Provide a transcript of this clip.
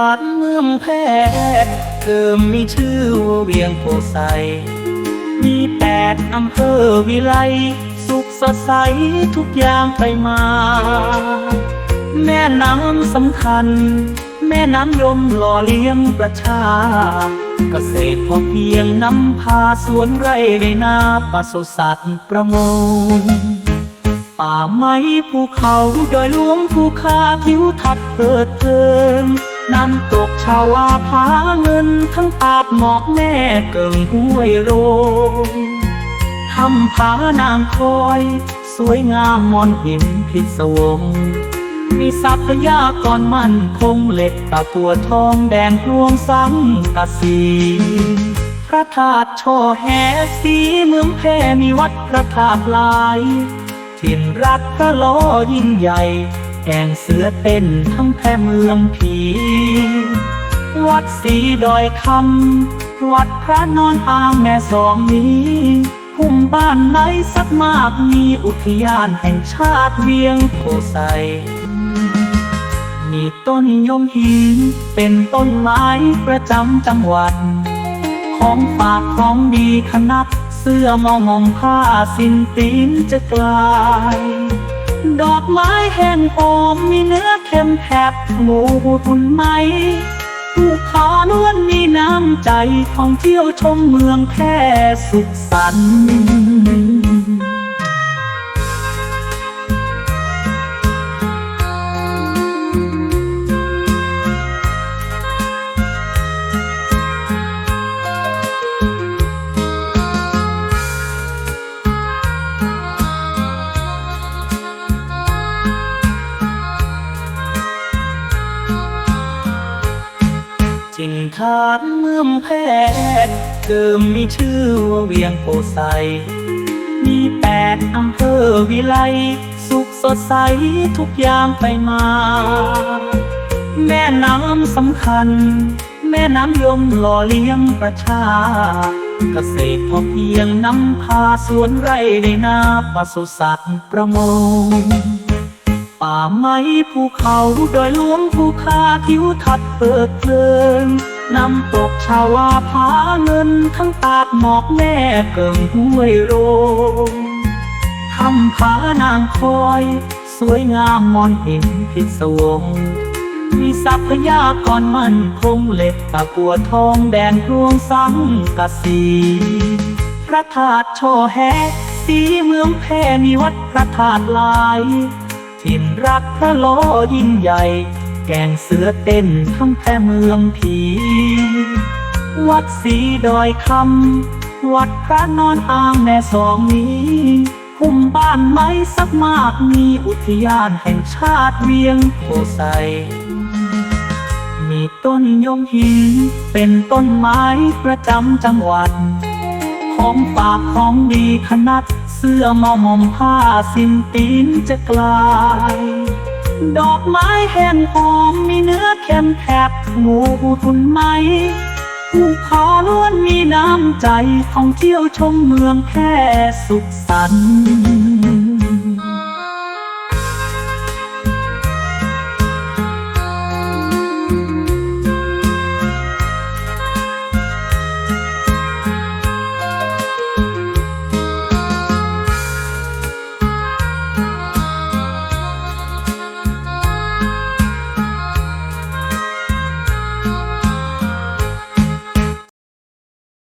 านเมืองแพร่เดิมมีชื่อว่าเวียงโพไซ มีแปดอำเภอวิไล สุขสดใสทุกอย่างไปมา แม่น้ำสำคัญ แม่น้ำยมหล่อเลี้ยงประชา เกษตรพอเพียงนำพาสวนไร่ในนาปศุสัตว์ประมงป่าไม้ภูเขาดอยหลวงภูคาทิวทัศน์เปิดเพลิง น้ำตกชาวาพาเงินทั้งปาบหมอกแม่เกิงห้วยโรงทำผานางคอย สวยงามมอนหินพิศวง มีทรัพยากรมั่นคงเหล็กตะตัวทองแดงรวงสังกะสีพระธาตุช่อแหสีเมืองแพร่มีวัดพระธาตุลาย ถิ่นรักพระล้อยิ่งใหญ่ แกงเสือเต้นทั้งแพร่เมืองผี วัดสีดอยคำ วัดพระนอนอางแม่สองนี้พุ่มบ้านไหนสักมากมีอุทยานแห่งชาติเวียงโพไซมีต้นยมหินเป็นต้นไม้ประจำจังหวัด ของฝากของดีขนักเสื้อมองมองผ้าสินตีนจะกลาย ดอกไม้แห้งโอมมีเนื้อเค็มแผบหมูหุ่นไหมภูเขานวลมีน้ำใจท่องเที่ยวชมเมืองแพร่สุขสันต์ จิงทานเมืองแพร่เดิมมีชื่อว่าเวียงโพไซ มีแปดอำเภอวิไล สุขสดใสทุกยางไปมา แม่น้ำสำคัญ แม่น้ำยมหล่อเลี้ยงประชา เกษตรพอเพียงนำพาสวนไร่ในนาปศุสัตว์ประมงป่าไม้ภูเขาดอยหลวงภูคาทิวทัศน์เปิดเพลิง น้ำตกชาวาพาเงินทั้งตากหมอกแม่เกิงห้วยโรงทำผานางคอย สวยงามมอนหินพิศวง มีทรัพยากรมั่นคงเหล็กตะกัวทองแดงรวงสังกะสี พระธาตุช่อแหสีเมืองแพร่มีวัดพระธาตุลาย ถิ่นรักพระล้อยิ่งใหญ่ แกงเสือเต้นทั้งแพร่เมืองผี วัดสีดอยคำ วัดพระนอนอ่างแม่สองนี้พุ่มบ้านไม้สักมากมีอุทยานแห่งชาติเวียงโพไซมีต้นยมหินเป็นต้นไม้ประจำจังหวัด ของฝากของดีขนัดเสื้อมอมอมผ้าสินตีนจะกลาย ดอกไม้แห้งหอมมีเนื้อเค็มแผบหมูทุนไหมภูเขาล้วนมีน้ำใจท่องเที่ยวชมเมืองแค่สุขสันต์